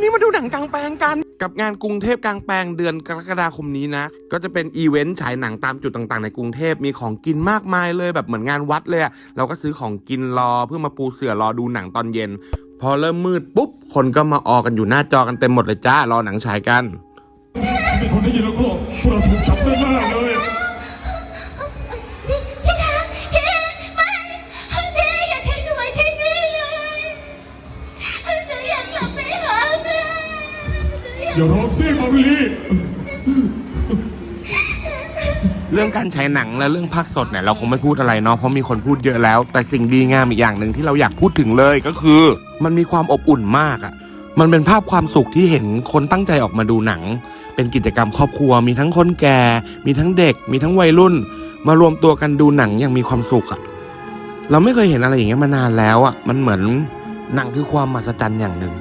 วันนี้มาดูหนังกลางแปลงกัน กับงานกรุงเทพกลางแปลงเดือนกรกฎาคมนี้นะ ก็จะเป็นอีเวนต์ฉายหนังตามจุดต่างๆ ในกรุงเทพมีของกินมากมายเลยแบบเหมือนงานวัดเลยอะเราก็ซื้อของกินรอเพื่อมาปูเสื่อรอดูหนังตอนเย็น พอเริ่มมืดปุ๊บคนก็มาออกันอยู่หน้าจอกันเต็มหมดเลยจ้ารอหนังฉายกันคนได้ยินแล้วก็ อย่าร้องสิมาวิลีเรื่องการฉายหนังและเรื่องภาคสดเนี่ยเราคงไม่พูดอะไรเนาะเพราะมีคนพูดเยอะแล้ว แต่สิ่งดีงามอีกอย่างหนึ่งที่เราอยากพูดถึงเลยก็คือ มันมีความอบอุ่นมากอะ่ะมันเป็นภาพความสุขที่เห็นคนตั้งใจออกมาดูหนัง เป็นกิจกรรมครอบครัว มีทั้งคนแก่ มีทั้งเด็ก มีทั้งวัยรุ่น มารวมตัวกันดูหนังอย่างมีความสุขอะ่ะเราไม่เคยเห็นอะไรอย่างเงี้ยมานานแล้วอะ่ะมันเหมือนหนังคือความมหัศจรรย์อย่างหนึ่ง